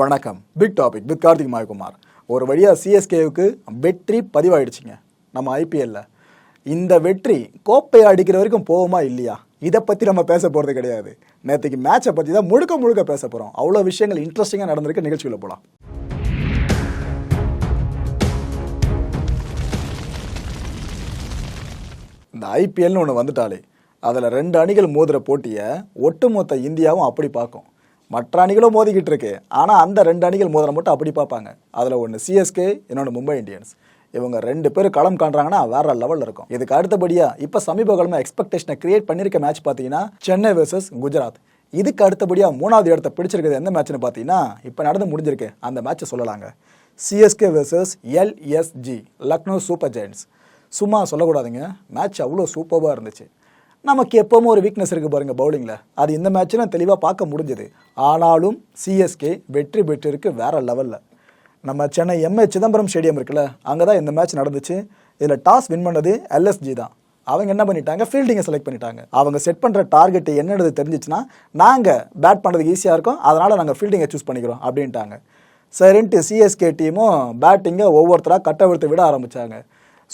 வணக்கம். Big topic with Karthik Mayakumar. ஒரு வழியாக சிஎஸ்கேவுக்கு வெற்றி பதிவாயிடுச்சுங்க. நம்ம ஐபிஎல்ல இந்த வெற்றி கோப்பை அடிக்கிற வரைக்கும் போகுமா இல்லையா? இதை பற்றி நம்ம பேச போகிறது கிடையாது. நேற்றுக்கு மேட்சை பற்றி தான் முழுக்க முழுக்க பேச போகிறோம் அவ்வளோ விஷயங்கள் இன்ட்ரெஸ்டிங்காக நடந்திருக்கு. நிகழ்ச்சியில் போகலாம் இந்த ஐபிஎல்னு ஒன்று வந்துட்டாலே அதில் ரெண்டு அணிகள் மோதுற போட்டியை ஒட்டுமொத்த இந்தியாவும் அப்படி பார்க்கும். மற்ற அணிகளும் மோதிக்கிட்டு இருக்கு ஆனால் அந்த ரெண்டு அணிகள் மோதிரம் மட்டும் அப்படி பார்ப்பாங்க. அதில் ஒன்று சிஎஸ்கே இன்னொன்று மும்பை இந்தியன்ஸ். இவங்க ரெண்டு பேரும் களம் காண்றாங்கன்னா வேற லெவலில் இருக்கும். இதுக்கு அடுத்தபடியாக இப்போ சமீப காலமாக எக்ஸ்பெக்டேஷனை கிரியேட் பண்ணியிருக்க மேட்ச் பார்த்தீங்கன்னா சென்னை வெர்சஸ் குஜராத் இதுக்கு அடுத்தபடியாக மூணாவது இடத்த பிடிச்சிருக்கிறது எந்த மேட்ச்னு பார்த்தீங்கன்னா இப்போ நடந்து முடிஞ்சிருக்கு. அந்த மேட்ச்சை சொல்லலாங்க. CSK versus LSG Lucknow super giants சும்மா சொல்லக்கூடாதுங்க. மேட்ச் அவ்வளோ சூப்பராக இருந்துச்சு. நமக்கு எப்போவுமே ஒரு வீக்னஸ் இருக்குது பாருங்கள் பவுலிங்கில் அது இந்த மேட்ச்சில் தெளிவாக பார்க்க முடிஞ்சது. ஆனாலும் சிஎஸ்கே வெற்றி பெற்றிருக்கு வேற லெவலில் நம்ம சென்னை எம்ஏ சிதம்பரம் ஸ்டேடியம் இருக்குல்ல அங்கே தான் இந்த மேட்ச் நடந்துச்சு. இதில் டாஸ் வின் பண்ணது எல்எஸ்ஜி தான். அவங்க என்ன பண்ணிட்டாங்க? ஃபீல்டிங்கை செலக்ட் பண்ணிட்டாங்க. அவங்க செட் பண்ணுற டார்கெட் என்னென்னது தெரிஞ்சிச்சுன்னா நாங்கள் பேட் பண்ணுறதுக்கு ஈஸியாக இருக்கும் அதனால் நாங்கள் ஃபீல்டிங்கை சூஸ் பண்ணிக்கிறோம் அப்படின்ட்டாங்க. சரின்ட்டு சிஎஸ்கே டீமும் பேட்டிங்கை ஒவ்வொருத்தராக கட்டவிழ்த்து விட ஆரம்பித்தாங்க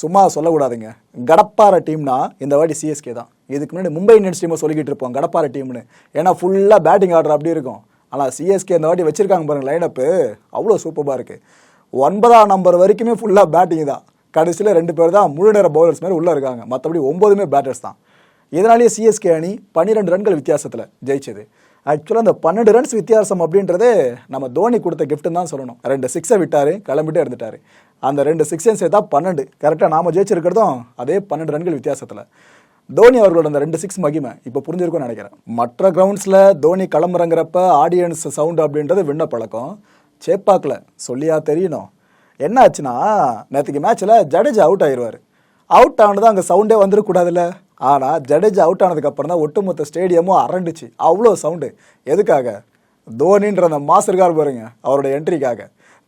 சும்மா சொல்லக்கூடாதுங்க. கடப்பார டீம்னா இந்த வாட்டி சிஎஸ்கே தான். இதுக்கு முன்னாடி மும்பை இந்தியன்ஸ் டீமை சொல்லிக்கிட்டு இருப்போம் கடப்பாறை டீம்னு ஏன்னா ஃபுல்லாக பேட்டிங் ஆர்டர் அப்படி இருக்கும். ஆனால் சிஎஸ்கே இந்த வாட்டி வச்சிருக்காங்க பாருங்கள் லைனப்பு அவ்வளோ சூப்பராக இருக்குது ஒன்பதாம் நம்பர் வரைக்குமே ஃபுல்லாக பேட்டிங் தான். கடைசியில் ரெண்டு பேர் தான் முழு நேர பவுலர்ஸ் மாதிரி உள்ளே இருக்காங்க. மற்றபடி ஒம்போதுமே பேட்டர்ஸ் தான். இதனாலேயே சிஎஸ்கே அணி பன்னிரெண்டு ரன்கள் வித்தியாசத்தில் ஜெயிச்சது. ஆக்சுவலாக அந்த பன்னெண்டு ரன்ஸ் வித்தியாசம் அப்படின்றதே நம்ம தோனி கொடுத்த கிஃப்ட்டுன்னு தான் சொல்லணும். ரெண்டு சிக்ஸை விட்டார் கிளம்பிட்டே இருந்துட்டார். அந்த ரெண்டு சிக்ஸையும் சேர்த்தா பன்னெண்டு. கரெக்டாக நாம் ஜெயிச்சிருக்கிறதும் அதே பன்னெண்டு ரன்கள் வித்தியாசத்தில். தோனி அவர்களோட அந்த ரெண்டு சிக்ஸ் மகிமை இப்போ புரிஞ்சிருக்கும்னு நினைக்கிறேன். மற்ற கிரவுண்ட்ஸில் தோனி களமிறங்குறப்ப ஆடியன்ஸ் சவுண்டு அப்படின்றது விண்ண பழக்கம் சேப்பாக்கில் சொல்லியா தெரியணும். என்ன ஆச்சுன்னா நேற்றுக்கு மேட்ச்சில் ஜடேஜா அவுட் ஆயிடுவார் அவுட் ஆனது அங்கே சவுண்டே வந்துடக்கூடாதுல்ல ஆனால் ஜடேஜா அவுட் ஆனதுக்கப்புறம் தான் ஒட்டுமொத்த ஸ்டேடியமும் அரண்டுச்சு. அவ்வளோ சவுண்டு எதுக்காக? தோனின்ற அந்த மாஸ்டர்கார் பாருங்க அவரோட என்ட்ரிக்காக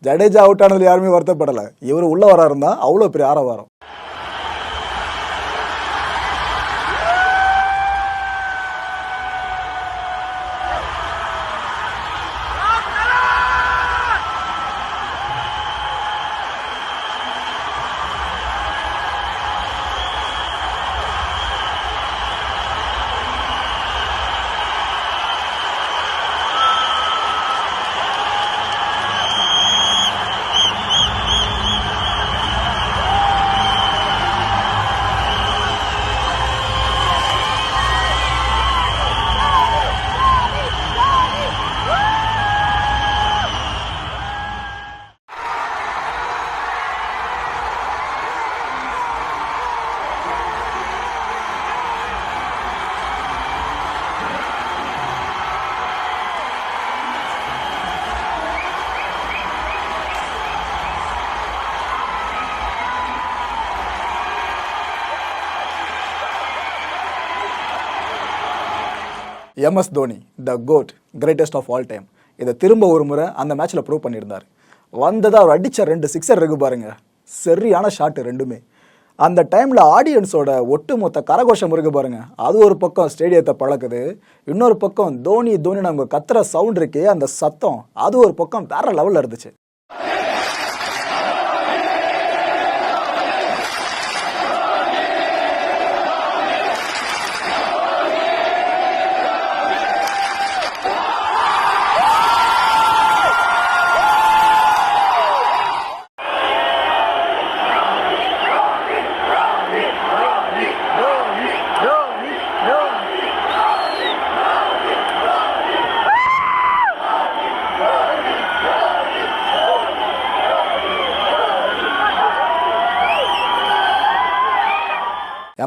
ஜடேஜா அவுட் ஆனதில் யாருமே வருத்தப்படலை. இவர் உள்ளே வரா அவ்வளோ பெரிய ஆரவாரம். MS Dhoni the GOAT greatest of all time இதை திரும்ப ஒரு முறை அந்த மேட்ச்சில் ப்ரூவ் பண்ணியிருந்தார். வந்ததாக அவர் அடித்த ரெண்டு சிக்ஸர் இருக்கு பாருங்க. சரியான ஷாட்டு ரெண்டுமே. அந்த டைமில் ஆடியன்ஸோட ஒட்டுமொத்த கரகோஷம் இருக்குது பாருங்கள் அது ஒரு பக்கம் ஸ்டேடியத்தை பழக்குது. இன்னொரு பக்கம் தோனி தோனி அவங்க கத்துற சவுண்ட் இருக்கே அந்த சத்தம். அது ஒரு பக்கம் வேறு லெவலில் இருந்துச்சு.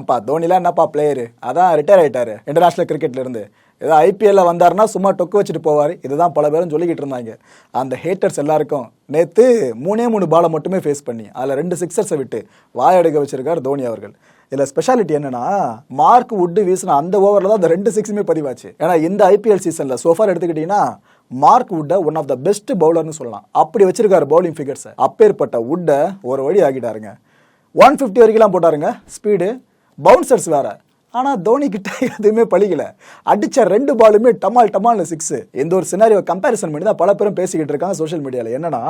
ஏன்பா தோனிலாம் என்னப்பா பிளேயரு அதான் ரிட்டையர் ஆயிட்டாரு இன்டர்நேஷனல் கிரிக்கெட்ல இருந்து. ஏதோ ஐபிஎல்ல வந்தாருன்னா சும்மா டொக்கு வச்சுட்டு போவார். இதுதான் பல பேரும் சொல்லிக்கிட்டு இருந்தாங்க. அந்த ஹேட்டர்ஸ் எல்லாருக்கும் நேற்று மூணே மூணு பாலை மட்டுமே ஃபேஸ் பண்ணி அதில் ரெண்டு சிக்ஸர்ஸை விட்டு வாயடுக்க வச்சிருக்கார் தோனி அவர்கள். இதில் ஸ்பெஷாலிட்டி என்னன்னா மார்க் உட்டு வீசின அந்த ஓவரில் தான் அந்த ரெண்டு சிக்ஸுமே பதிவாச்சு. ஏன்னா இந்த ஐபிஎல் சீசனில் சோஃபார் எடுத்துக்கிட்டிங்கன்னா மார்க் உட்டை ஒன் ஆஃப் த பெஸ்ட் பவுலர்னு சொல்லலாம். அப்படி வச்சிருக்காரு பவுலிங் ஃபிகர்ஸை அப்பேற்பட்ட வுட்டை ஒரு வழி ஆகிட்டாருங்க ஒன் ஃபிஃப்டி வரைக்கும்லாம் போட்டாருங்க. ஸ்பீடு பவுன்சர்ஸ் வேற. ஆனால் தோனி கிட்ட எதுவுமே பழிக்கல. அடித்த ரெண்டு பாலுமே டமால் டமால்னு சிக்ஸு எந்த ஒரு சினாரியோ கம்பேரிசன் பண்ணி தான் பல பேரும் பேசிக்கிட்டு இருக்காங்க சோஷியல் மீடியாவில் என்னன்னா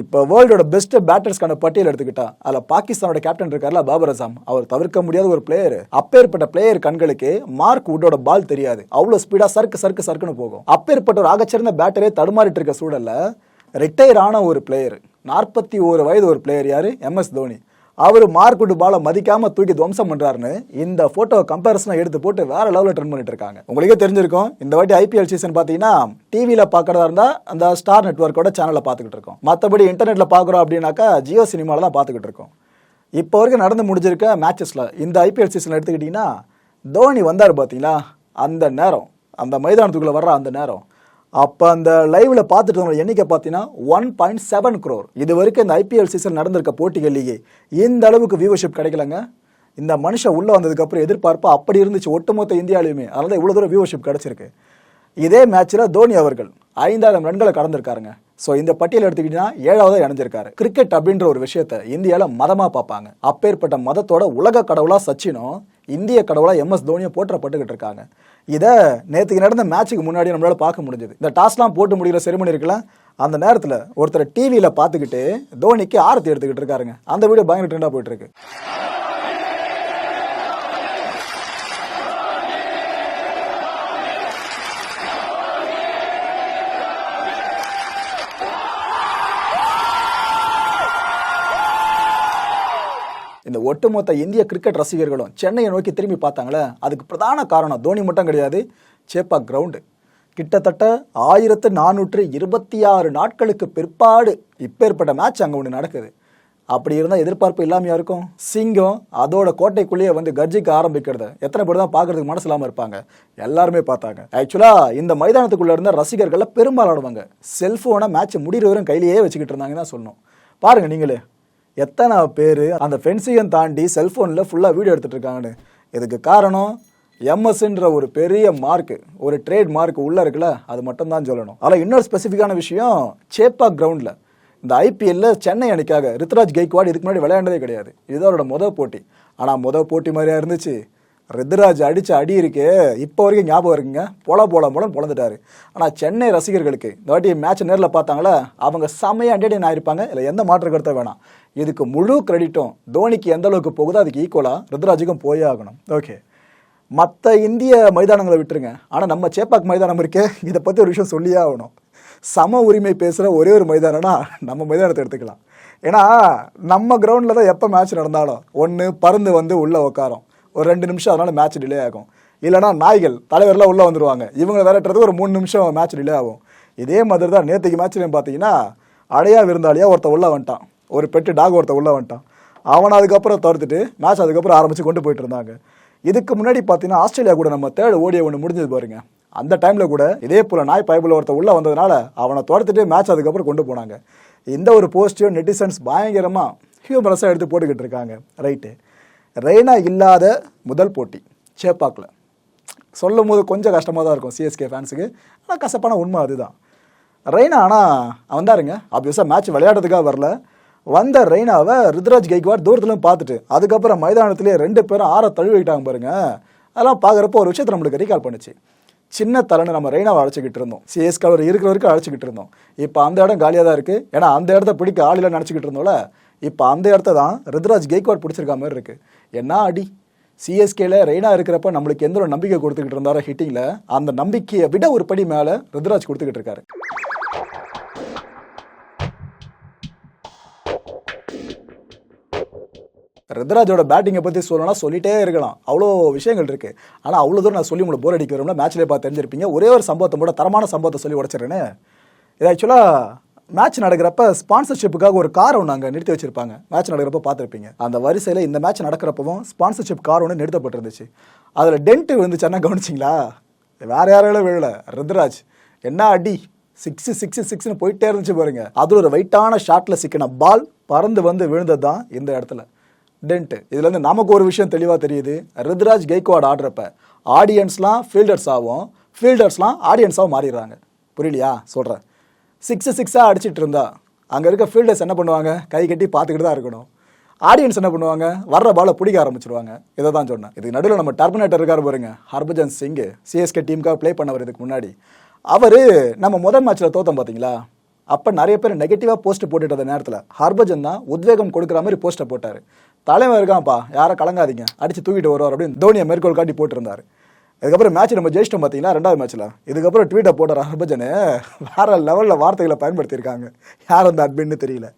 இப்போ வேர்ல்டோட பெஸ்ட் பேட்டர்ஸ்க்கான பட்டியல் எடுத்துக்கிட்டா அதில் பாகிஸ்தானோட கேப்டன் இருக்கார்ல பாபர் அசாம். அவர் தவிர்க்க முடியாத ஒரு பிளேயர் அப்பேற்பட்ட பிளேயர் கண்களுக்கு மார்க் உட்டோட பால் தெரியாது. அவ்வளோ ஸ்பீடாக சர்க்கு சர்க்கு சர்க்குன்னு போகும். அப்பேற்பட்ட ஒரு ஆகச்சிறந்த பேட்டரே தடுமாறிட்டு இருக்க சூழல்ல ரிட்டையர் ஆன ஒரு பிளேயர் நாற்பத்தி ஒரு வயது ஒரு பிளேயர் யார்? எம்எஸ் தோனி. அவர் மார்க் விட்டு பாலை மதிக்காம தூக்கி துவம்சம் பண்றாருன்னு இந்த போட்டோ கம்பேரிசனை எடுத்து போட்டு வேற லெவலில் ட்ரெண்ட் பண்ணிட்டு இருக்காங்க. உங்களுக்கே தெரிஞ்சிருக்கும் இந்த வாட்டி ஐபிஎல் சீசன் பார்த்தீங்கன்னா டிவியில் பார்க்குறதா இருந்தா அந்த ஸ்டார் நெட்ஒர்க்கோட சேனலை பார்த்துக்கிட்டு இருக்கோம். மற்றபடி இன்டர்நெட்ல பார்க்குறோம் அப்படின்னாக்கா ஜியோ சினிமாவில் தான் பார்த்துக்கிட்டு இருக்கோம். இப்போ வரைக்கும் நடந்து முடிஞ்சிருக்க மேட்சஸில் இந்த ஐபிஎல் சீசன் எடுத்துக்கிட்டிங்கன்னா தோனி வந்தார் பார்த்தீங்களா? அந்த நேரம் அந்த மைதானத்துக்குள்ளே வர்ற அந்த நேரம். அப்போ அந்த லைவ்ல பார்த்துட்டு இருந்த எண்ணிக்கை பார்த்தீங்கன்னா ஒன் பாயிண்ட் செவன் க்ரோர் இது வரைக்கும் இந்த ஐபிஎல் சீசன் நடந்திருக்க போட்டிகள்லேயே இந்த அளவுக்கு வியூவர்ஷிப் கிடைக்கலங்க. இந்த மனுஷன் உள்ளே வந்ததுக்கப்புறம் எதிர்பார்ப்பு அப்படி இருந்துச்சு. ஒட்டுமொத்த இந்தியாலையுமே. அதனால தான் இவ்வளோ தூரம் வியூவர்ஷிப் கிடைச்சிருக்கு. இதே மேட்ச்சில் தோனி அவர்கள் ஐந்தாயிரம் ரன்களை கடந்திருக்காருங்க. ஸோ இந்த பட்டியல் எடுத்துக்கிட்டீங்கன்னா ஏழாவது இணைஞ்சிருக்காரு. கிரிக்கெட் அப்படின்ற ஒரு விஷயத்த இந்தியாவில் மதமாக பார்ப்பாங்க. அப்பேற்பட்ட மதத்தோட உலக கடவுளாக சச்சினும் இந்திய கடவுளாக எம்எஸ் தோனியும் போற்றப்பட்டுக்கிட்டு இருக்காங்க. இதை நேற்றுக்கு நடந்த மேட்ச்சுக்கு முன்னாடி நம்மளால் பார்க்க முடிஞ்சது. இந்த டாஸ்லாம் போட்டு முடிகிற செரிமனி இருக்குல்ல அந்த நேரத்தில் ஒருத்தர் டிவியில் பார்த்துக்கிட்டு தோனிக்கு ஆரத்தி எடுத்துக்கிட்டு இருக்காருங்க. அந்த வீடியோ பயங்கர ட்ரெண்டாக போயிட்டுருக்கு இந்த ஒட்டுமொத்த இந்திய கிரிக்கெட் ரசிகர்களும் சென்னையை நோக்கி திரும்பி பார்த்தாங்களே அதுக்கு பிரதான காரணம் தோனி மட்டும் கிடையாது சேப்பா கிரவுண்டு. கிட்டத்தட்ட ஆயிரத்து நானூற்று இருபத்தி ஆறு நாட்களுக்கு பிற்பாடு இப்பேற்பட்ட மேட்ச் அங்கே ஒன்று நடக்குது. அப்படி இருந்தால் எதிர்பார்ப்பு இல்லாமையா இருக்கும் சிங்கம் அதோட கோட்டைக்குள்ளேயே வந்து கர்ஜிக்க ஆரம்பிக்கிறத. எத்தனை பேர் தான் பார்க்கறதுக்கு மனசு இல்லாமல் இருப்பாங்க? எல்லாருமே பார்த்தாங்க. ஆக்சுவலாக இந்த மைதானத்துக்குள்ளே இருந்த ரசிகர்கள் பெரும்பாலானவங்க செல்ஃபோனை மேட்ச் முடிகிற வரையும் கையிலேயே வச்சுக்கிட்டு இருந்தாங்கன்னு தான் சொல்லணும். பாருங்கள் நீங்களே. எத்தனை பேர் அந்த ஃபென்சிங்கை தாண்டி செல்ஃபோனில் ஃபுல்லாக வீடியோ எடுத்துகிட்டு இருக்காங்கன்னு. இதுக்கு காரணம் எம்எஸ்ன்ற ஒரு பெரிய மார்க் ஒரு ட்ரேட் மார்க் உள்ளே இருக்குல்ல அது மட்டும் தான் சொல்லணும். அதில் இன்னொரு ஸ்பெசிஃபிக்கான விஷயம் சேப்பாக் கிரவுண்டில் இந்த ஐபிஎல்ல சென்னை அணிக்காக ரித்ராஜ் கெய்க்வாட் இதுக்கு முன்னாடி விளையாண்டதே கிடையாது. இது அவரோட முதல் போட்டி. ஆனால் முதல் போட்டி மாதிரியா இருந்துச்சு. ரித்ராஜ் அடிச்ச அடி இருக்கே இப்போ வரைக்கும் ஞாபகம் இருக்குங்க. பொல போல மூலம் பொழந்துட்டாரு. ஆனால் சென்னை ரசிகர்களுக்கு இந்த வாட்டி மேட்ச் நேரில் பார்த்தாங்களா அவங்க செமையாக அண்டர்டைன் ஆயிருப்பாங்க. இல்லை எந்த மாற்று கருத்தை வேணாம். இதுக்கு முழு கிரெடிட்டும் தோனிக்கு எந்த அளவுக்கு போகுதோ அதுக்கு ஈக்குவலாக ருத்ராஜுக்கும் போயே ஆகணும். ஓகே மற்ற இந்திய மைதானங்களை விட்டுருங்க. ஆனால் நம்ம சேப்பாக் மைதானம் இருக்கே. இதை பற்றி ஒரு விஷயம் சொல்லியே ஆகணும். சம உரிமை பேசுகிற ஒரே ஒரு மைதானம்னா நம்ம மைதானத்தை எடுத்துக்கலாம். ஏன்னா நம்ம கிரவுண்டில் தான் எப்போ மேட்ச் நடந்தாலும் ஒன்று பருந்து வந்து உள்ளே உட்காரும் ஒரு ரெண்டு நிமிஷம் அதனால் மேட்ச் டிலே ஆகும். இல்லைனா நாய்கள் தலைவர்லாம் உள்ளே வந்துடுவாங்க இவங்க விரட்டுறதுக்கு ஒரு மூணு நிமிஷம் மேட்ச் டிலே ஆகும். இதே மாதிரி தான் நேற்றுக்கு மேட்ச்லேயும் பார்த்தீங்கன்னா அடையா விருந்தாளியாக ஒருத்தன் உள்ளே வந்துட்டான். ஒரு பெட்டு டாக் ஒருத்தன் உள்ளே வந்துட்டான். அவனை அதுக்கப்புறம் தடுத்துட்டு மேட்ச் அதுக்கப்புறம் ஆரம்பித்து கொண்டு போயிட்டு இருந்தாங்க. இதுக்கு முன்னாடி பார்த்தீங்கன்னா ஆஸ்திரேலியா கூட நம்ம தேர்ட் ஓடிய ஒன்று முடிஞ்சது பாருங்க. அந்த டைமில் கூட இதே போல் நாய் பைபிள் ஒருத்தர் உள்ளே வந்ததுனால அவனை துரத்துட்டு மேட்ச் அதுக்கப்புறம் கொண்டு போனாங்க. இந்த ஒரு போஸ்ட்டையும் நெட்டிசன்ஸ் பயங்கரமாக ஹியூமரஸாக எடுத்து போட்டுக்கிட்டு இருக்காங்க. ரைட்டு ரெய்னா இல்லாத முதல் போட்டி. சேப்பாக்கில். சொல்லும் போது கொஞ்சம் கஷ்டமாக தான் இருக்கும் சிஎஸ்கே ஃபேன்ஸுக்கு ஆனால் கசப்பான உண்மை அதுதான். ரெய்னா ஆனால் அவன் வந்தாருங்க ஆப்வியஸாக மேட்ச் விளையாடுறதுக்காக வரல. வந்த ரெய்னாவை ருத்ராஜ் கெய்க்வாட் தூரத்துலையும் பார்த்துட்டு அதுக்கப்புறம் மைதானத்திலே ரெண்டு பேரும் ஆற தழுவிட்டாங்க பாருங்க. அதெல்லாம் பார்க்குறப்போ ஒரு விஷயத்தை நம்மளுக்கு ரீகால் பண்ணுச்சு. சின்ன தலைன்னு நம்ம ரெய்னாவை அழைச்சிக்கிட்டு இருந்தோம். சிஎஸ்கே அவர் இருக்கிற வரைக்கும் அழைச்சிக்கிட்டு இருந்தோம். இப்போ அந்த இடம் காலியாக தான் இருக்குது ஏன்னா அந்த இடத்த பிடிக்க ஆளில் நினச்சிக்கிட்டு இருந்தோம்ல. இப்போ அந்த இடத்த தான் ருத்ராஜ் கெய்க்வாட் பிடிச்சிருக்க மாதிரி இருக்குது என்ன அடி? சிஎஸ்கேல ரெய்னா இருக்கிறப்ப நம்மளுக்கு எந்த ஒரு நம்பிக்கை கொடுத்துக்கிட்டு இருந்தாரோ ஹிட்டிங்கில் அந்த நம்பிக்கையை விட ஒரு படி மேலே ருத்ராஜ் கொடுத்துக்கிட்டு இருக்காரு. ரித்ராஜோட பேட்டிங்கை பற்றி சொல்லணும்னா சொல்லிட்டே இருக்கலாம். அவ்வளோ விஷயங்கள் இருக்கு. ஆனால் அவ்வளோ தூரம் நான் சொல்லி உங்களுக்கு போர் அடிக்க வரும்னா மேட்ச்லேயே பார்த்து தெரிஞ்சிருப்பீங்க. ஒரே ஒரு சம்பவத்தை கூட தரமான சம்பவத்தை சொல்லி உடச்சிடுறேன்னு. இது ஆக்சுவலாக மேட்ச் நடக்கிறப்ப ஸ்பான்சர்ஷிப்புக்காக ஒரு கார் ஒன்று அங்கே நிறுத்தி வச்சிருப்பாங்க. மேட்ச் நடக்கிறப்ப பார்த்துருப்பீங்க. அந்த வரிசையில் இந்த மேட்ச் நடக்கிறப்பவும் ஸ்பான்சர்ஷிப் கார் ஒன்று நிறுத்தப்பட்டிருந்துச்சு. அதில் டென்ட் விழுந்துச்சுன்னா கவனிச்சிங்களா? வேற யாராலும் விழல. ருத்ராஜ் என்ன அடி? சிக்ஸ் சிக்ஸ் சிக்ஸ்னு போயிட்டே இருந்துச்சு பாருங்க. அது ஒரு வெயிட்டான ஷாட்டில் சிக்கின பால் பறந்து வந்து விழுந்தது தான் இந்த இடத்துல. டென்ட் இதுல இருந்து நமக்கு ஒரு விஷயம் தெளிவா தெரியுது. ருத்ராஜ் கெய்க்வாட் ஆடுறப்ப ஆடியன்ஸ்லாம் ஃபீல்டர்ஸ் ஆகும் ஃபீல்டர்ஸ்லாம் ஆடியன்ஸாகவும் மாறிடுறாங்க. புரியலையா? சொல்கிறேன் சிக்ஸ் சிக்ஸாக அடிச்சிட்டு இருந்தா அங்கே இருக்க ஃபீல்டர்ஸ் என்ன பண்ணுவாங்க? கை கட்டி பார்த்துக்கிட்டு தான் இருக்கணும். ஆடியன்ஸ் என்ன பண்ணுவாங்க? வர்ற பாலை பிடிக்க ஆரம்பிச்சிருவாங்க. இதை தான் சொன்னேன். இதுக்கு நடுவில் நம்ம டர்மினேட்டர் இருக்கார் பாருங்க ஹர்பஜன் சிங் சிஎஸ்கே டீமுக்காக ப்ளே பண்ணவர் இதுக்கு முன்னாடி. அவர் நம்ம முதல் மேட்ச்சில் தோத்தம் பார்த்தீங்களா அப்போ நிறைய பேர் நெகட்டிவாக போஸ்ட் போட்டுட்டு அந்த நேரத்தில் ஹர்பஜன் தான் உத்வேகம் கொடுக்குற மாதிரி போஸ்ட்டை போட்டார். தலைவன் இருக்கான்ப்பா. யாரை கலங்காதீங்க. அடிச்சு தூக்கிட்டு வருவார் அப்படின்னு தோனியை மேற்கோள் காட்டி போட்டிருந்தாரு. இதுக்கப்புறம் மேட்ச் நம்ம ஜெயிச்சிட்டோம் பார்த்தீங்கன்னா ரெண்டாவது மேட்ச்சில் இதுக்கப்புறம் ட்வீட்டை போடுற ஹர்பஜனு வேற லெவலில் வார்த்தைகளை பயன்படுத்தியிருக்காங்க. யார் அந்த அட்மின்னு தெரியல.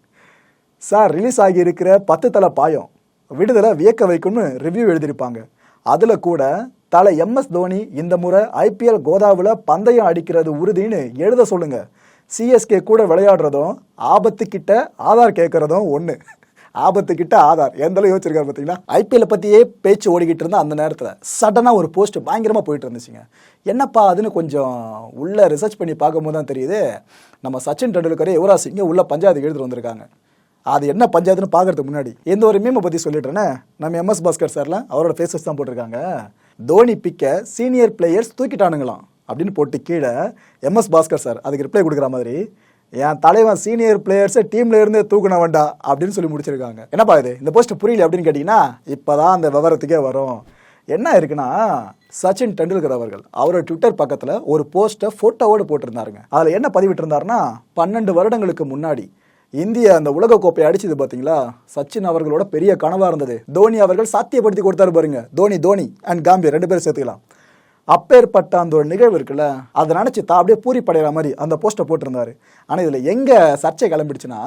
சார் ரிலீஸ் ஆகி இருக்கிற பத்து தலை பாயம் விடுதலை வியக்க வைக்கும்னு ரிவ்யூ எழுதியிருப்பாங்க. அதில் கூட தலை எம்எஸ் தோனி இந்த முறை ஐபிஎல் கோதாவில் பந்தயம் அடிக்கிறது உறுதின்னு எழுத சொல்லுங்க. சிஎஸ்கே கூட விளையாடுறதும் ஆபத்துக்கிட்ட ஆதார் கேட்குறதும் ஒன்று ஆபத்து கிட்ட ஆதார். எந்த அளவு யோசிச்சிருக்காரு பார்த்தீங்களா ஐபிஎல் பற்றியே பேச்சு ஓடிக்கிட்டு இருந்தால் அந்த நேரத்தில். சடனாக ஒரு போஸ்ட் பயங்கரமாக போயிட்டு இருந்துச்சுங்க. என்னப்பா அதுன்னு கொஞ்சம் உள்ளே ரிசர்ச் பண்ணி பார்க்கும்போது தான் தெரியுது. நம்ம சச்சின் டெண்டுல்கரே யுவராஜ் சிங்கை உள்ள பஞ்சாயத்து எழுதிட்டு வந்திருக்காங்க. அது என்ன பஞ்சாயத்துன்னு பார்க்கறதுக்கு முன்னாடி. எந்த ஒரு மீமை பற்றி சொல்லிடுறேனே நம்ம எம்எஸ் பாஸ்கர் சார்லாம் அவரோட ஃபேஸஸ் தான் போட்டிருக்காங்க. தோனி பிக்க சீனியர் பிளேயர்ஸ் தூக்கிட்டானுங்களாம். அப்படின்னு போட்டு கீழே எம்எஸ் பாஸ்கர் சார் அதுக்கு ரிப்ளை கொடுக்குற மாதிரி என் தலைவன் சீனியர் பிளேயர்ஸை டீம்ல இருந்தே தூக்குன வேண்டா அப்படின்னு சொல்லி முடிச்சிருக்காங்க. என்னப்பா இது? இந்த போஸ்ட் புரியல அப்படின்னு கேட்டிங்கன்னா இப்போதான் அந்த விவரத்துக்கே வரும். என்ன இருக்குன்னா சச்சின் டெண்டுல்கர் அவர்கள் அவரோட ட்விட்டர் பக்கத்தில் ஒரு போஸ்ட்டை ஃபோட்டோவோடு போட்டிருந்தாருங்க. அதில் என்ன பதிவிட்டிருந்தாருன்னா பன்னெண்டு வருடங்களுக்கு முன்னாடி இந்திய அந்த உலக கோப்பையை அடிச்சது பார்த்தீங்களா சச்சின் அவர்களோட பெரிய கனவாக இருந்தது. தோனி அவர்கள் சாத்தியப்படுத்தி கொடுத்தாரு பாருங்க. தோனி தோனி அண்ட் காம்பீர் ரெண்டு பேரும் சேர்த்துக்கலாம். அப்பேற்பட்ட அந்த ஒரு நிகழ்வு இருக்குல்ல அதை நினச்சி தான் அப்படியே பூரி படைகிற மாதிரி அந்த போஸ்ட்டை போட்டிருந்தாரு. ஆனால் இதில் எங்கே சர்ச்சை கிளம்பிடுச்சுன்னா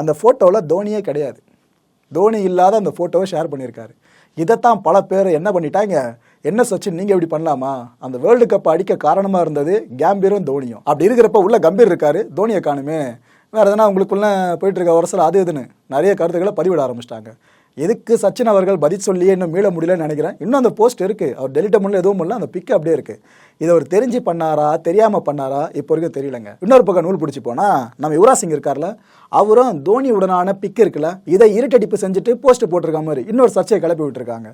அந்த ஃபோட்டோவில் தோனியே கிடையாது. தோனி இல்லாத அந்த ஃபோட்டோவை ஷேர் பண்ணியிருக்காரு. இதைத்தான் பல பேர் என்ன பண்ணிட்டாங்க என்ன சச்சின் நீங்கள் இப்படி பண்ணலாமா? அந்த வேர்ல்டு கப் அடிக்க காரணமாக இருந்தது கேம்பீரும் தோனியும். அப்படி இருக்கிறப்ப உள்ள கம்பீர் இருக்காரு தோனியை காணுமே. வேறு எதனா உங்களுக்குள்ளே போயிட்டுருக்க வருஷம் அது இதுன்னு நிறைய கருத்துக்களை பதிவிட ஆரம்பிச்சிட்டாங்க. எதுக்கு சச்சின் அவர்கள் பதில் சொல்லியே இன்னும் மீள முடியலன்னு நினைக்கிறேன். இன்னும் அந்த போஸ்ட் இருக்குது அவர் டெலிட்ட முடியல எதுவும் இல்லை அந்த பிக் அப்படியே இருக்குது இதை அவர் தெரிஞ்சு பண்ணாரா தெரியாமல் பண்ணாரா இப்போ வரைக்கும் தெரியலங்க. இன்னொரு பக்கம் நூல் பிடிச்சி போனால் நம்ம யுவராஜ் சிங் இருக்கார்ல அவரும் தோனி உடனான பிக் இருக்குல்ல இதை இருட்டடிப்பு செஞ்சுட்டு போஸ்ட் போட்டிருக்க மாதிரி இன்னொரு சர்ச்சையை கிளப்பி விட்டுருக்காங்க.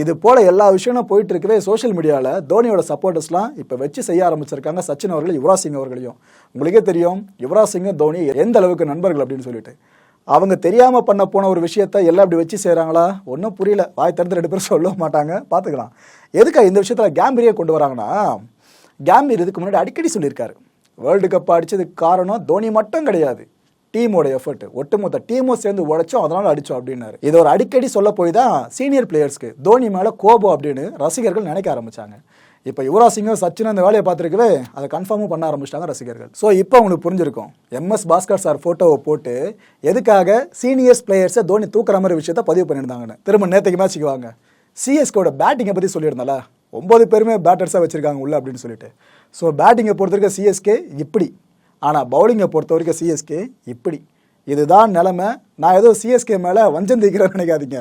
இது போல எல்லா விஷயமும் போயிட்டு இருக்கவே சோஷியல் மீடியாவில் தோனியோட சப்போர்ட்டர்ஸ்லாம் இப்போ வச்சு செய்ய ஆரம்பிச்சிருக்காங்க சச்சின் அவர்கள் யுவராஜ் சிங் அவர்களையும். உங்களுக்கே தெரியும் யுவராஜ் சிங்கும் தோனி எந்த அளவுக்கு நண்பர்கள் அப்படின்னு சொல்லிட்டு. அவங்க தெரியாம பண்ண போன ஒரு விஷயத்த எல்லாம் இப்படி வச்சு செய்கிறாங்களா ஒன்றும் புரியல. வாய் திறந்து ரெண்டு பேரும் சொல்ல மாட்டாங்க. பார்த்துக்கலாம் எதுக்கா இந்த விஷயத்தில் கேம்பீரியை கொண்டு வராங்கன்னா கேம்பீர் இதுக்கு முன்னாடி அடிக்கடி சொல்லியிருக்காரு. வேர்ல்டு கப் அடித்ததுக்கு காரணம் தோனி மட்டும் கிடையாது. டீமோட எஃபர்ட் ஒட்டுமொத்த டீமும் சேர்ந்து உழைச்சோம் அதனால அடிச்சோம் அப்படின்னாரு. இது ஒரு அடிக்கடி சொல்ல போய் தான் சீனியர் பிளேயர்ஸ்க்கு தோனி மேலே கோபம் அப்படின்னு ரசிகர்கள் நினைக்க ஆரம்பித்தாங்க இப்போ யுவராஜ் சிங்கும் சச்சின் அந்த வேலையை பார்த்துருக்கவே அதை கன்ஃபார்மும் பண்ண ஆரம்பிச்சிட்டாங்க ரசிகர்கள். ஸோ இப்போ உங்களுக்கு புரிஞ்சிருக்கும். எம்எஸ் பாஸ்கர் சார் ஃபோட்டோவை போட்டு எதுக்காக சீனியர்ஸ் பிளேயர்ஸை தோனி தூக்குற மாதிரி விஷயத்த பதிவு பண்ணியிருந்தாங்கன்னு. திரும்ப நேற்றுக்கு மேட்ச்சுக்கு வாங்க. சிஎஸ்கோட பேட்டிங்கை பற்றி சொல்லியிருந்தால ஒம்பது பேருமே பேட்டர்ஸாக வச்சுருக்காங்க உள்ள அப்படின்னு சொல்லிட்டு. ஸோ பேட்டிங்கை பொறுத்த வரைக்கும் சிஎஸ்கே இப்படி. ஆனால் பவுலிங்கை பொறுத்த வரைக்கும் சிஎஸ்கே இப்படி. இதுதான் நிலமை. நான் ஏதோ சிஎஸ்கே மேலே வஞ்சம் தீக்கிறேன்னு நினைக்காதீங்க.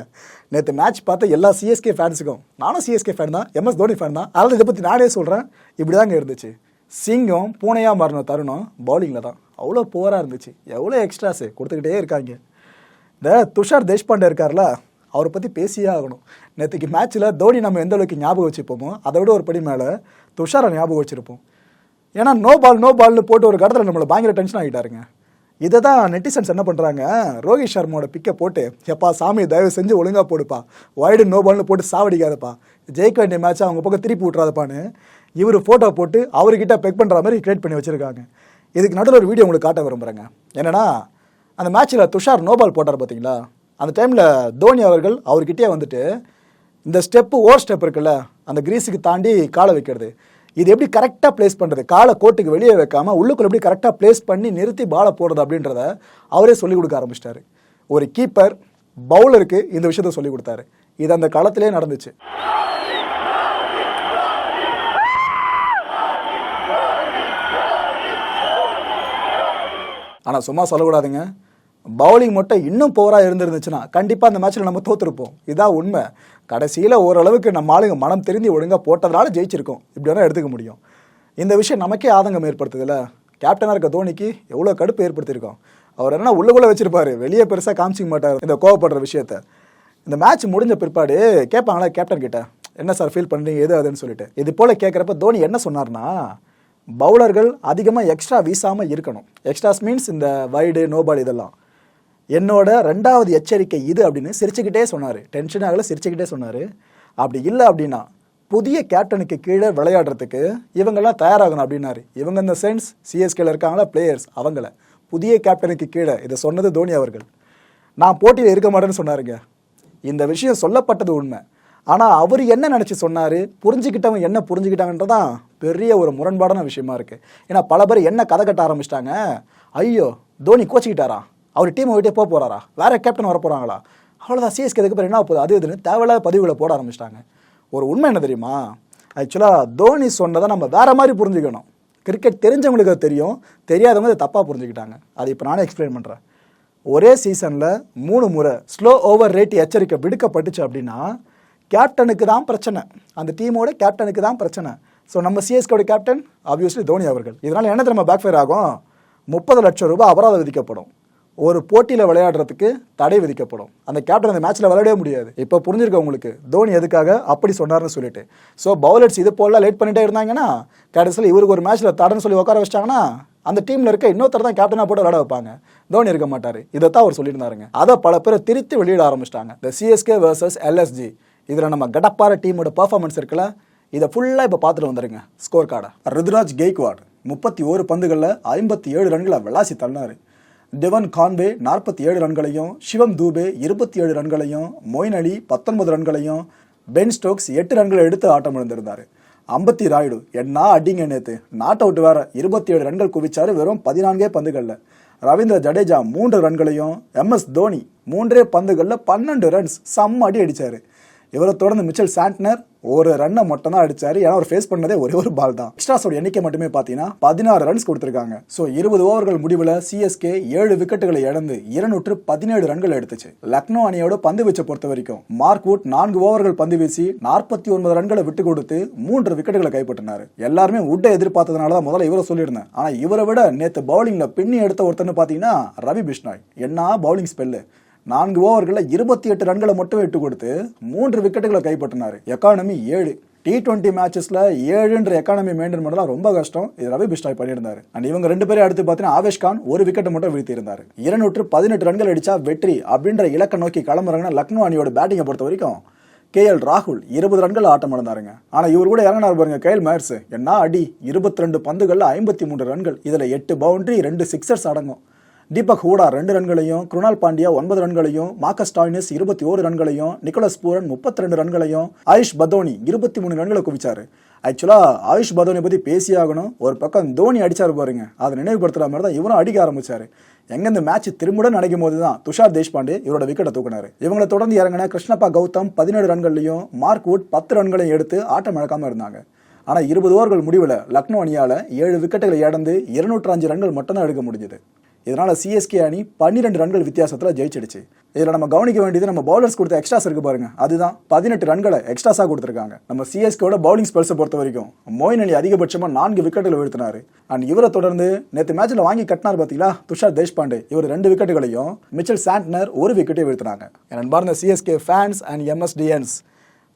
நேற்று மேட்ச் பார்த்த எல்லா சிஎஸ்கே ஃபேன்ஸுக்கும் நானும் சிஎஸ்கே ஃபேன் தான் எம்எஸ் தோனி ஃபேன் தான். அதனால் இதை பற்றி நானே சொல்கிறேன் இப்படி தாங்க இருந்துச்சு. சிங்கம் பூனையாக மாறின தருணம் பவுலிங்கில் தான். அவ்வளோ போராக இருந்துச்சு. எவ்வளோ எக்ஸ்ட்ராஸு கொடுத்துக்கிட்டே இருக்காங்க. இந்த துஷார் தேஷ்பாண்டே இருக்கார்ல அவரை பற்றி பேசியே ஆகணும். நேற்றுக்கு மேட்ச்சில் தோனி நம்ம எந்த அளவுக்கு ஞாபகம் வச்சுப்போமோ அதை விட ஒரு படி மேலே துஷாரை ஞாபகம் வச்சுருப்போம். ஏன்னா நோ பால் நோ பால்னு போட்டு ஒரு கடத்தில் நம்மளை பயங்கர டென்ஷன் ஆகிட்டாருங்க. இதை தான் நெட்டிசன்ஸ் என்ன பண்ணுறாங்க ரோஹித் சர்மாவோட பிக்கை போட்டு எப்பா சாமி தயவு செஞ்சு ஒழுங்காக போடுப்பா. வைடு நோ பால்னு போட்டு சாவடிக்காதப்பா. ஜெயிக்க வேண்டிய மேட்ச்சை அவங்க பக்கம் திருப்பி விட்றாதப்பான்னு இவர் ஃபோட்டோ போட்டு அவர்கிட்ட பெக் பண்ணுற மாதிரி கிரியேட் பண்ணி வச்சுருக்காங்க. இதுக்கு நடுவில் ஒரு வீடியோ உங்களுக்கு காட்ட விரும்புகிறேங்க என்னன்னா அந்த மேட்ச்சில் துஷார் நோபால் போட்டார் பார்த்தீங்களா அந்த டைமில் தோனி அவர்கள் அவர்கிட்டயே வந்துட்டு இந்த ஸ்டெப்பு ஓவர் ஸ்டெப் இருக்குல்ல அந்த கிரீஸுக்கு தாண்டி காலை வைக்கிறது. இது எப்படி கரெக்டாக ப்ளேஸ் பண்ணுறது காலை கோட்டுக்கு வெளியே வைக்காம உள்ளுக்குள்ள எப்படி கரெக்டாக ப்ளேஸ் பண்ணி நிறுத்தி பாலை போடுறது அப்படின்றத அவரே சொல்லிக் கொடுக்க ஆரம்பிச்சிட்டாரு. ஒரு கீப்பர் பவுலருக்கு இந்த விஷயத்த சொல்லி கொடுத்தாரு. இது அந்த காலத்திலே நடந்துச்சு. ஆனால் சும்மா சொல்லக்கூடாதுங்க. பவுலிங் மட்டும் இன்னும் போராக இருந்திருந்துச்சுன்னா கண்டிப்பாக அந்த மேட்ச்சில் நம்ம தோற்றுருப்போம் இதான் உண்மை. கடைசியில் ஓரளவுக்கு நம்ம ஆளுங்க மனம் திருந்தி ஒழுங்காக போட்டதுனால ஜெயிச்சிருக்கோம். இப்படி வேணால் எடுத்துக்க முடியும். இந்த விஷயம் நமக்கே ஆதங்கம் ஏற்படுத்துதுல்ல? கேப்டனாக இருக்க தோனிக்கு எவ்வளோ கடுப்பு ஏற்படுத்தியிருக்கோம். அவர் என்ன உள்ளுக்குள்ளே வச்சிருப்பாரு. வெளியே பெருசாக காமிச்சிக்க மாட்டார். இந்த கோவப்படுற விஷயத்த. இந்த மேட்ச் முடிஞ்ச பிற்பாடு கேட்பாங்களா கேப்டன் கிட்ட? என்ன சார் ஃபீல் பண்ணுறீங்க எது அதுன்னு சொல்லிட்டு. இது போல் கேட்குறப்ப தோனி என்ன சொன்னார்னா பவுலர்கள் அதிகமாக எக்ஸ்ட்ரா வீசாமல் இருக்கணும். எக்ஸ்ட்ராஸ் மீன்ஸ் இந்த வைடு நோபால் இதெல்லாம். என்னோட ரெண்டாவது எச்சரிக்கை இது அப்படின்னு சிரிச்சுக்கிட்டே சொன்னார். டென்ஷன் ஆகலை சிரிச்சுக்கிட்டே சொன்னார். அப்படி இல்லை அப்படின்னா புதிய கேப்டனுக்கு கீழே விளையாடுறதுக்கு இவங்கெல்லாம் தயாராகணும் அப்படின்னாரு. இவங்க இந்த சென்ஸ் சிஎஸ்கேல இருக்காங்களா? பிளேயர்ஸ் அவங்கள. புதிய கேப்டனுக்கு கீழே இதை சொன்னது தோனி அவர்கள். நான் போட்டியில் இருக்க மாட்டேன்னு சொன்னாருங்க. இந்த விஷயம் சொல்லப்பட்டது உண்மை. ஆனால் அவர் என்ன நினச்சி சொன்னார்? புரிஞ்சுக்கிட்டவங்க என்ன புரிஞ்சுக்கிட்டாங்கன்றதான் பெரிய ஒரு முரண்பாடான விஷயமா இருக்குது ஏன்னா பல பேர் என்ன கதை கட்ட ஆரம்பிச்சிட்டாங்க? ஐயோ தோனி கோச்சிக்கிட்டாரா? அவர் டீமை விட்டே போக போகிறாரா வேற கேப்டன் வர போகிறாங்களா அவ்வளோதான் சிஎஸ்கே அதுக்கப்புறம் என்ன போகுது? அது இதுன்னு தேவையில்லாத பதிவுகளை போட ஆரம்பிச்சிட்டாங்க. ஒரு உண்மை என்ன தெரியுமா? ஆக்சுவலாக தோனி சொன்னதை நம்ம வேற மாதிரி புரிஞ்சுக்கணும். கிரிக்கெட் தெரிஞ்சவங்களுக்கு அது தெரியும் தெரியாதவங்க அதை தப்பாக புரிஞ்சுக்கிட்டாங்க. அது இப்போ நானே எக்ஸ்பிளைன் பண்ணுறேன் ஒரே சீசனில் மூணு முறை ஸ்லோ ஓவர் ரேட் எச்சரிக்கை விடுக்கப்பட்டுச்சு அப்படின்னா கேப்டனுக்கு தான் பிரச்சனை. அந்த டீமோட கேப்டனுக்கு தான் பிரச்சனை. ஸோ நம்ம சிஎஸ்கோட கேப்டன் ஆப்வியஸ்லி தோனி அவர்கள். இதனால் என்ன திரும்ப பேக் ஃபயர் ஆகும்? முப்பது லட்சம் ரூபாய் அபராதம் விதிக்கப்படும். ஒரு போட்டியில் விளையாடுறதுக்கு தடை விதிக்கப்படும். அந்த கேப்டன் அந்த மேட்ச்சில் விளையாடவே முடியாது. இப்போ புரிஞ்சிருக்க உங்களுக்கு? தோனி எதுக்காக? அப்படி சொன்னார்னு சொல்லிட்டு. ஸோ பவுலர்ஸ் இது போல லேட் பண்ணிட்டே இருந்தாங்கன்னா கடைசியில் இவருக்கு ஒரு மேட்ச்சில் தடைன்னு சொல்லி உட்கார வச்சிட்டாங்கன்னா அந்த டீமில் இருக்க இன்னொருத்தர் தான் கேப்டனாக போட்டு விளையாட வைப்பாங்க. தோனி இருக்க மாட்டார். இதைத்தான் அவர் சொல்லியிருந்தாருங்க. அதை பல பேர் திருத்தி வெளியிட ஆரம்பிச்சிட்டாங்க. இந்த சிஎஸ்கே வர்சஸ் எல்எஸ்ஜி இதில் நம்ம கடப்பார டீமோட பர்ஃபார்மன்ஸ் இருக்குல்ல இதை ஃபுல்லாக இப்போ பார்த்துட்டு வந்துருங்க. ஸ்கோர் கார்டை ருத்ராஜ் கெய்க்வாட் முப்பத்தி ஓரு பந்துகளில் ஐம்பத்தி ஏழு ரன்களை விளாசி தள்ளினார் டெவன் கான்வே நாற்பத்தி ஏழு ரன்களையும் சிவம் தூபே இருபத்தி ஏழு ரன்களையும் மொயின் அலி பத்தொன்பது ரன்களையும் பென் ஸ்டோக்ஸ் எட்டு ரன்களை எடுத்து ஆட்டம் இழந்திருந்தார். அம்பத்தி ராயுடு என்ன அடிங்க நேத்து. நாட் அவுட் வேற இருபத்தி ஏழு ரன்கள் குவிச்சாரு வெறும் பதினான்கே பந்துகளில். ரவீந்திர ஜடேஜா மூன்று ரன்களையும் எம்எஸ் தோனி மூன்றே பந்துகளில் பன்னெண்டு ரன்ஸ் செம்ம அடி அடித்தார் இவரை தொடர்ந்து மிச்சல் சாண்ட்னர் ஒரு ரன்னை மட்டும் தான் அடிச்சாரு. ஏன்னா அவர் ஃபேஸ் பண்ணதே ஒரே ஒரு பால் தான். எக்ஸ்ட்ராஸோட எண்ணிக்கை மட்டுமே பார்த்தீங்கன்னா பதினாறு ரன்ஸ் கொடுத்துருக்காங்க. ஸோ இருபது ஓவர்கள் முடிவில் சிஎஸ்கே ஏழு விக்கெட்டுகளை இழந்து இருநூற்று பதினேழு ரன்கள் எடுத்துச்சு. லக்னோ அணியோட பந்து வீச்சை பொறுத்த வரைக்கும் மார்க் வுட் நான்கு ஓவர்கள் பந்து வீசி நாற்பத்தி ஒன்பது ரன்களை விட்டு கொடுத்து மூன்று விக்கெட்டுகளை கைப்பற்றினார். எல்லாருமே உட்டை எதிர்பார்த்ததுனால தான் முதல்ல இவரை சொல்லியிருந்தேன். ஆனால் இவரை விட நேற்று பவுலிங்ல பின்னி எடுத்த ஒருத்தர்னு பார்த்தீங்கன்னா ரவி பிஷ்னாய். என்ன பவுலிங் ஸ்பெல்லு நான்கு ஓவர்களில் இருபத்தி எட்டு ரன்களை மட்டும் விட்டு கொடுத்து மூன்று விக்கெட்டுகளை கைப்பற்றினார். எக்கானமி ஏழு. டி டுவெண்ட்டி மேட்சஸ்ல ஏழுன்ற எக்கானமி மெயின்டைன் பண்ணலாம். ரொம்ப கஷ்டம். இது ரவி பிஸ்டாய் பண்ணியிருந்தாரு. அண்ட் இவங்க ரெண்டு பேரும் அடுத்து பார்த்தீங்கன்னா ஆவேஷ் கான் ஒரு விக்கெட் மட்டும் வீழ்த்திருந்தாரு இருநூற்று பதினெட்டு ரன்கள் அடிச்சா வெற்றி அப்படின்ற இலக்கை நோக்கி கிளம்புறாங்கன்னா லக்னோ அணியோட பேட்டிங்கை பொறுத்த வரைக்கும் கே எல் ராகுல் இருபது ரன்கள் ஆட்டம் இழந்தாருங்க. ஆனா இவர் கூட இறங்கினார் பாருங்க கேஎல் மேர்ஸ் என்ன அடி? இருபத்தி ரெண்டு பந்துகள்ல ஐம்பத்தி மூன்று ரன்கள். இதுல எட்டு பவுண்டரி ரெண்டு சிக்ஸர்ஸ் அடங்கும். தீபக் ஹூடா ரெண்டு ரன்களையும் குருணால் பாண்டியா ஒன்பது ரன்களையும் மார்க்கஸ் டாய்னஸ் இருபத்தி ஓரு ரன்களையும் நிக்கோலஸ் பூரன் முப்பத்தி ரெண்டு ரன்களையும் ஆயுஷ் பதோனி இருபத்தி மூணு ரன்களை குவிச்சாரு. ஆக்சுவலா ஆயுஷ் பதோனி பத்தி பேசியாகணும் ஒரு பக்கம் தோனி அடிச்சாரு பாருங்க. அதை நினைவுபடுத்துற மாதிரி தான் இவரும் அடிக்க ஆரம்பிச்சாரு. எங்க இந்த மேட்ச் திரும்புடன் நடக்கும் போது தான் துஷார் தேஷ்பாண்டே இவரோட விக்கெட்டை தூக்கினாரு. இவங்களை தொடர்ந்து இறங்கின கிருஷ்ணப்பா கௌதம் பதினேழு ரன்கள்லையும் மார்க் வுட் பத்து ரன்களையும் எடுத்து ஆட்டம் இழக்காம இருந்தாங்க. ஆனா இருபது ஓவர்கள் முடிவில் லக்னோ அணியால ஏழு விக்கெட்டுகளை இழந்து இருநூற்று அஞ்சு ரன்கள் மட்டும்தான் எடுக்க முடிஞ்சது. இதனால் சிஎஸ்கே அணி பன்னிரெண்டு ரன்கள் வித்தியாசத்தில் ஜெயிச்சிடுச்சு. இதில் நம்ம கவனிக்க வேண்டியது நம்ம பவுலர்ஸ் கொடுத்த எக்ஸ்ட்ராஸ் இருக்கு பாருங்க. அதுதான் பதினெட்டு ரன்களை எக்ஸ்ட்ராஸாக கொடுத்துருக்காங்க. நம்ம சிஎஸ்கேவோட பவுலிங் ஸ்பெல்ஸை பொறுத்த வரைக்கும் மோயின் அலி அதிகபட்சமாக நான்கு விக்கெட்டில் வீழ்த்தினாரு. அண்ட் இவரை தொடர்ந்து நேற்று மேட்ச்சில் வாங்கி கட்டினார் பார்த்தீங்களா துஷார் தேஷ்பாண்டே. இவர் ரெண்டு விக்கெட்டுகளையும் மிச்சல் சாண்ட்னர் ஒரு விக்கெட்டை வீழ்த்தினாங்க. என் சிஎஸ்கே ஃபேன்ஸ் அண்ட் எம்எஸ்டிஎன்ஸ்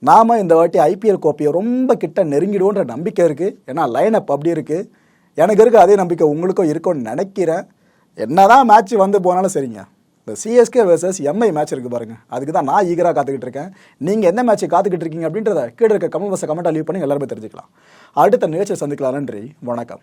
நாம இந்த வாட்டி ஐபிஎல் கோப்பையை ரொம்ப கிட்ட நெருங்கிடுவோன்ற நம்பிக்கை இருக்குது ஏன்னா லைன் அப் அப்படி இருக்குது எனக்கு இருக்க அதே நம்பிக்கை உங்களுக்கும் இருக்கும்னு நினைக்கிறேன். என்னதான் மேட்ச் வந்து போனாலும் சரிங்க. இந்த சிஎஸ்கே வர்சஸ் எம்ஐ மேட்ச் இருக்கு பாருங்க. அதுக்கு தான் நான் ஈகராக காத்துக்கிட்டு இருக்கேன். நீங்கள் எந்த மேட்ச்சை காத்துக்கிட்டு இருக்கீங்க அப்படின்றத கீழே இருக்க கமெண்ட் பாக்ஸை கமெண்ட்டாக லீவ் பண்ணி எல்லாருமே தெரிஞ்சுக்கலாம். அடுத்த நிகழ்ச்சியை சந்திக்கலாம். நன்றி. வணக்கம்.